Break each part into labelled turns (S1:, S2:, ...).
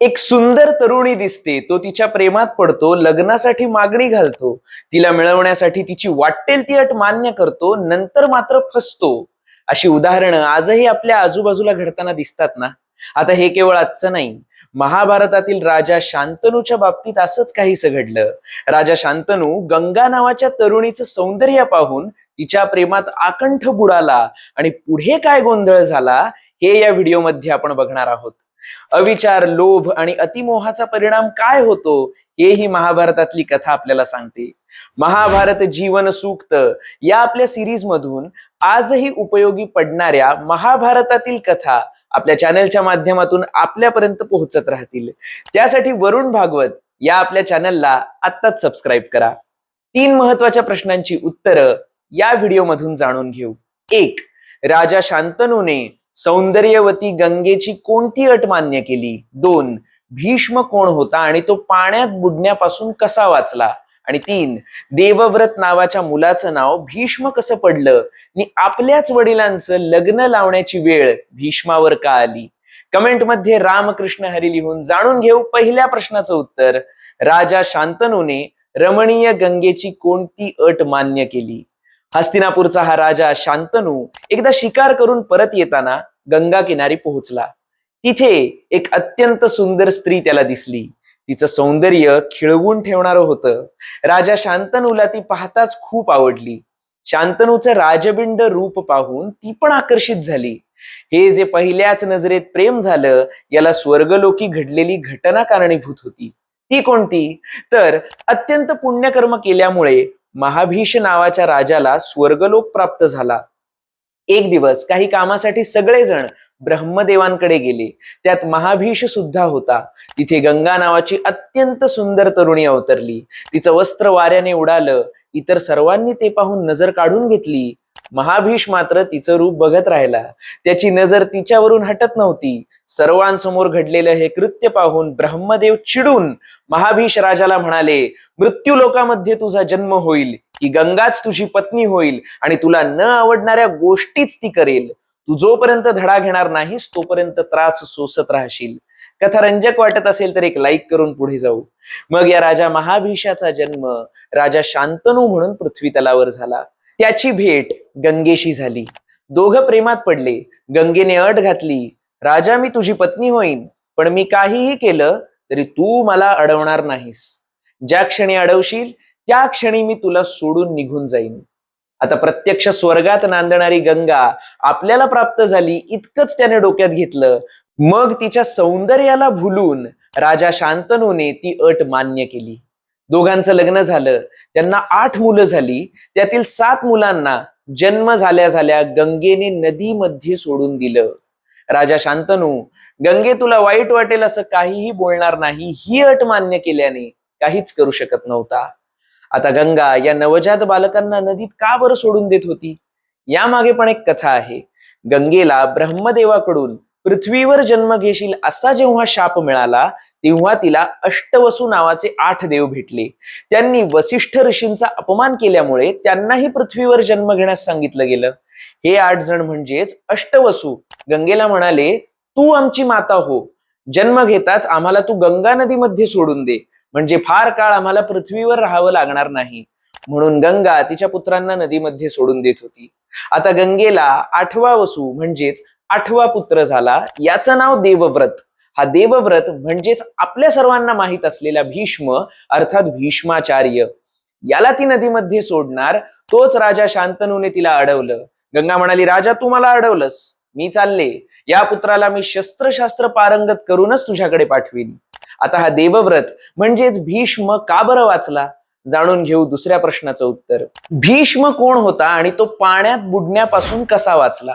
S1: एक सुंदर तरुणी दिसते. तो तिच्या प्रेमात पडतो लग्नासाठी मागणी घालतो. तिला मिळवण्यासाठी तिची वाटेल ती अट मान्य करतो नंतर मात्र फसतो. अशी उदाहरणं आजही आपल्या आजूबाजूला घडताना दिसतात ना? आता हे केवळ आजचं नाही. महाभारतातील राजा शांतनूच्या बाबतीत असंच काहीसं घडलं. राजा शांतनू गंगा नावाच्या तरुणीचं सौंदर्य पाहून तिच्या प्रेमात आकंठ बुडाला आणि पुढे काय गोंधळ झाला हे या व्हिडिओमध्ये आपण बघणार आहोत. अविचार लोभ आणि अतिमोहाचा परिणाम काय होतो हे ही महाभारतातली कथा आपल्याला सांगते. महाभारत जीवन सूक्त या आपल्या सिरीज मधून आजही उपयोगी पडणाऱ्या महाभारतातील कथा आपल्या चॅनलच्या माध्यमातून आपल्यापर्यंत पोहोचत राहतील. त्यासाठी वरुण भागवत या आपल्या चॅनलला आत्ताच सबस्क्राईब करा. तीन महत्त्वाच्या प्रश्नांची उत्तरं या व्हिडिओमधून जाणून घेऊ. एक राजा शांतनूने सौंदर्यवती गंगेची कोणती अट मान्य केली? दोन भीष्म कोण होता आणि तो पाण्यात बुडण्यापासून कसा वाचला? आणि तीन देवव्रत नावाच्या मुलाचं नाव भीष्म कसं पडलं? आणि आपल्याच वडिलांचं लग्न लावण्याची वेळ भीष्मावर का आली? कमेंटमध्ये रामकृष्ण हरी लिहून जाणून घेऊ पहिल्या प्रश्नाचं उत्तर. राजा शांतनूने रमणीय गंगेची कोणती अट मान्य केली? हस्तिनापूरचा हा राजा शांतनू एकदा शिकार करून परत येताना गंगा किनारी पोहोचला. तिथे एक अत्यंत सुंदर स्त्री त्याला दिसली. तिचं सौंदर्य खिळवून ठेवणारं होतं. राजा शांतनूला ती पाहताच खूप आवडली. शांतनूचं राजबिंड रूप पाहून ती पण आकर्षित झाली. हे जे पहिल्याच नजरेत प्रेम झालं याला स्वर्गलोकी घडलेली घटना कारणीभूत होती. ती कोणती? तर अत्यंत पुण्यकर्म केल्यामुळे महाभीष नावाच्या राजाला स्वर्गलोक प्राप्त झाला. एक दिवस काही कामासाठी सगळेजण ब्रह्मदेवांकडे गेले. त्यात महाभीष सुद्धा होता. तिथे गंगा नावाची अत्यंत सुंदर तरुणी अवतरली. तिचं वस्त्र वाऱ्याने उडालं. इतर सर्वांनी ते पाहून नजर काढून घेतली. महाभीष मात्र तिचं रूप बघत राहिला. त्याची नजर तिच्यावरून हटत नव्हती. सर्वांसमोर घडलेलं हे कृत्य पाहून ब्रह्मदेव चिडून महाभीष राजाला म्हणाले मृत्यू लोकामध्ये तुझा जन्म होईल. ही गंगाच तुझी पत्नी होईल आणि तुला न आवडणाऱ्या गोष्टीच ती करेल. तू जोपर्यंत धडा घेणार नाहीस तोपर्यंत त्रास सोसत राहशील. कथा रंजक वाटत असेल तर एक लाईक करून पुढे जाऊ. मग या राजा महाभीषाचा जन्म राजा शांतनू म्हणून पृथ्वी तलावर झाला. त्याची भेट गंगेशी झाली. दोघं प्रेमात पडले. गंगेने अट घातली. राजा मी तुझी पत्नी होईन पण मी काहीही केलं तरी तू मला अडवणार नाहीस. ज्या क्षणी अडवशील त्या क्षणी मी तुला सोडून निघून जाईन. आता प्रत्यक्ष स्वर्गात नांदणारी गंगा आपल्याला प्राप्त झाली इतकंच त्याने डोक्यात घेतलं. मग तिच्या सौंदर्याला भुलून राजा शांतनूने ती अट मान्य केली. दोघांचं लग्न झालं. त्यांना आठ मुलं झाली. त्यातील सात मुलांना जन्म झाल्या झाल्या गंगेने नदीमध्ये सोडून दिलं. राजा शांतनू गंगे तुला वाईट वाटेल असं काहीही बोलणार नाही. ही अट मान्य केल्याने काहीच करू शकत नव्हता. आता गंगा या नवजात बालकांना नदीत का बरं सोडून देत होती? यामागे पण एक कथा आहे. गंगेला ब्रह्मदेवाकडून पृथ्वीवर जन्म घेशील असा जेव्हा शाप मिळाला तेव्हा तिला अष्टवसू नावाचे आठ देव भेटले. त्यांनी वसिष्ठ ऋषींचा अपमान केल्यामुळे त्यांनाही पृथ्वीवर जन्म घेण्यास सांगितलं गेलं. हे आठ जण म्हणजेच अष्टवसू. गंगेला म्हणाले तू आमची माता हो. जन्म घेताच आम्हाला तू गंगा नदीमध्ये सोडून दे. म्हणजे फार काळ आम्हाला पृथ्वीवर राहावं लागणार नाही. म्हणून गंगा तिच्या पुत्रांना नदीमध्ये सोडून देत होती. आता गंगेला आठवा वसू म्हणजेच आठवा पुत्र झाला याचं नाव देवव्रत. हा देवव्रत म्हणजेच आपल्या सर्वांना माहीत असलेला भीष्म अर्थात भीष्माचार्य. याला ती नदीमध्ये सोडणार तोच राजा शांतनूने तिला अडवलं. गंगा म्हणाली राजा तू मला अडवलंस. मी चालले. या पुत्राला मी शस्त्रशास्त्र पारंगत करूनच तुझ्याकडे पाठवीन. आता हा देवव्रत म्हणजेच भीष्म का बरं वाचला? जाणून घेऊ दुसऱ्या प्रश्नाचं उत्तर. भीष्म कोण होता आणि तो पाण्यात बुडण्यापासून कसा वाचला?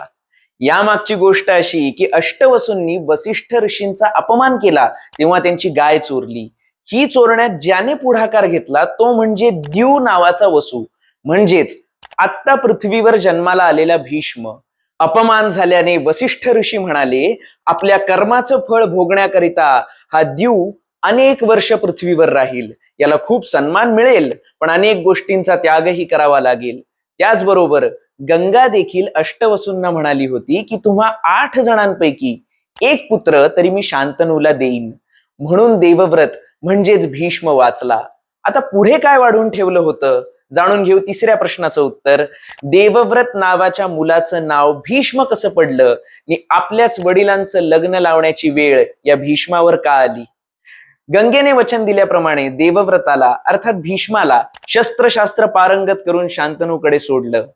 S1: यामागची गोष्ट अशी की अष्टवसूंनी वसिष्ठ ऋषींचा अपमान केला तेव्हा त्यांची गाय चोरली. ही चोरण्यात ज्याने पुढाकार घेतला तो म्हणजे द्यू नावाचा वसू. म्हणजेच आत्ता पृथ्वीवर जन्माला आलेला भीष्म. अपमान झाल्याने वसिष्ठ ऋषी म्हणाले आपल्या कर्माचं फळ भोगण्याकरिता हा द्यू अनेक वर्ष पृथ्वीवर राहील. याला खूप सन्मान मिळेल पण अनेक गोष्टींचा त्यागही करावा लागेल. त्याचबरोबर गंगा देखील अष्टवसूंना म्हणाली होती की तुम्हा आठ जणांपैकी एक पुत्र तरी मी शांतनूला देईन. म्हणून देवव्रत म्हणजेच भीष्म वाचला. आता पुढे काय वाढून ठेवलं होतं? जाणून घेऊ तिसऱ्या प्रश्नाचं उत्तर. देवव्रत नावाच्या मुलाचं नाव भीष्म कसं पडलं? आणि आपल्याच वडिलांचं लग्न लावण्याची वेळ या भीष्मावर का आली? गंगेने वचन दिल्याप्रमाणे देवव्रताला अर्थात भीष्माला शस्त्रशास्त्र पारंगत करून शांतनूकडे सोडलं.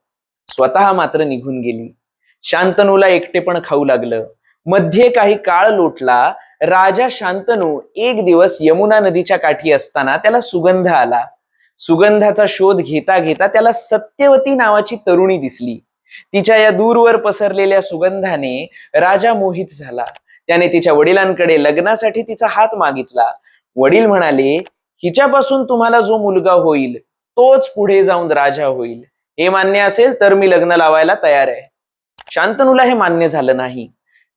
S1: स्वतः मात्र निघून गेली. शांतनूला एकटेपण खाऊ लागलं. मध्ये काही काळ लोटला राजा शांतनू एक दिवस यमुना नदीच्या काठी असताना त्याला सुगंध आला. सुगंधाचा शोध घेता घेता त्याला सत्यवती नावाची तरुणी दिसली. तिच्या या दूरवर पसरलेल्या सुगंधाने राजा मोहित झाला. त्याने तिच्या वडिलांकडे लग्नासाठी तिचा हात मागितला. वडील म्हणाले हिच्यापासून तुम्हाला जो मुलगा होईल तोच पुढे जाऊन राजा होईल. हे मान्य असेल तर मी लग्न लावायला तयार आहे. शांतनूला हे मान्य झालं नाही.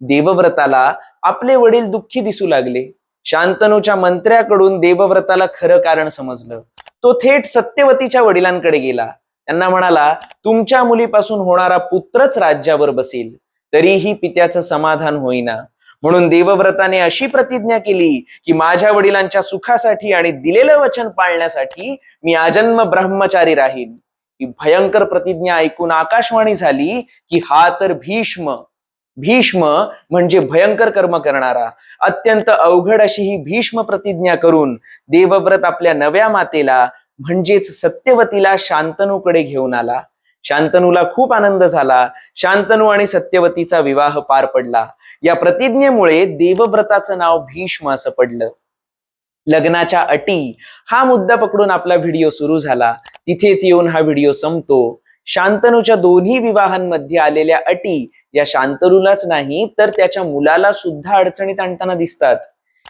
S1: देवव्रताला आपले वडील दुःखी दिसू लागले. शांतनूच्या मंत्र्याकडून देवव्रताला खरं कारण समजलं. तो थेट सत्यवतीच्या वडिलांकडे गेला. त्यांना म्हणाला तुमच्या मुलीपासून होणारा पुत्रच राज्यावर बसेल. तरीही पित्याचं समाधान होईना. म्हणून देवव्रताने अशी प्रतिज्ञा केली की माझ्या वडिलांच्या सुखासाठी आणि दिलेलं वचन पाळण्यासाठी मी आजन्म ब्रह्मचारी राहीन. ही भयंकर प्रतिज्ञा ऐकून आकाशवाणी झाली की हा तर भीष्म भीष्म म्हणजे भयंकर कर्म करणारा अत्यंत अवघड अशी ही भीष्म प्रतिज्ञा करून देवव्रत आपल्या नव्या मातेला म्हणजेच सत्यवतीला शांतनूकडे घेऊन आला. शांतनूला खूप आनंद झाला. शांतनू आणि सत्यवतीचा विवाह पार पडला. या प्रतिज्ञेमुळे देवव्रताचं नाव भीष्म असं पडलं. लग्नाच्या अटी. हा मुद्दा पकडून आपला व्हिडिओ सुरू झाला. तिथेच येऊन हा व्हिडिओ संपतो. शांतनूच्या दोन्ही विवाहांमध्ये आलेल्या अटी या शांतनूलाच नाही तर त्याच्या मुलाला सुद्धा अडचणीत आणताना दिसतात.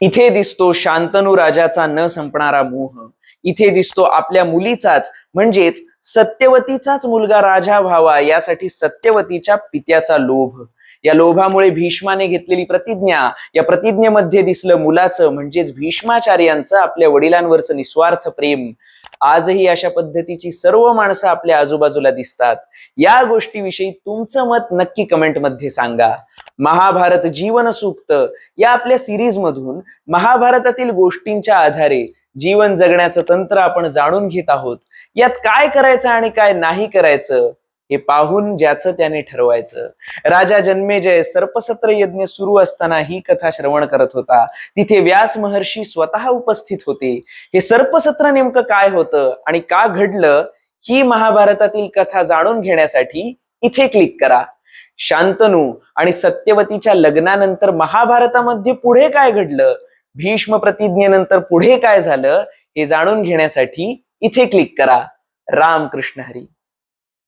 S1: इथे दिसतो शांतनू राजाचा न संपणारा मोह. इथे दिसतो आपल्या मुलीचाच म्हणजेच सत्यवतीचाच मुलगा राजा व्हावा यासाठी सत्यवतीच्या पित्याचा लोभ. या लोभामुळे भीष्माने घेतलेली प्रतिज्ञा या प्रतिज्ञेमध्ये दिसलं मुलाचं म्हणजेच भीष्माचार्यांचं आपल्या वडिलांवरचं निस्वार्थ प्रेम. आजही अशा पद्धतीची सर्व माणसं आपल्या आजूबाजूला दिसतात. या गोष्टीविषयी तुमचं मत नक्की कमेंटमध्ये सांगा. महाभारत जीवन सूक्त या आपल्या सिरीज मधून महाभारतातील गोष्टींच्या आधारे जीवन जगण्याचं तंत्र आपण जाणून घेत आहोत. यात काय करायचं आणि काय नाही करायचं? हे पाहून ज्याचं त्याने ठरवायचं. राजा जन्मेजय सर्पसत्र यज्ञ सुरू असताना ही कथा श्रवण करत होता. तिथे व्यास महर्षी स्वतः उपस्थित होते. हे सर्पसत्र नेमकं काय होतं आणि का घडलं ही महाभारतातील कथा जाणून घेण्यासाठी इथे क्लिक करा. शांतनू आणि सत्यवतीच्या लग्नानंतर महाभारतामध्ये पुढे काय घडलं भीष्म प्रतिज्ञेनंतर पुढे काय झालं हे जाणून घेण्यासाठी इथे क्लिक करा. राम कृष्ण हरी.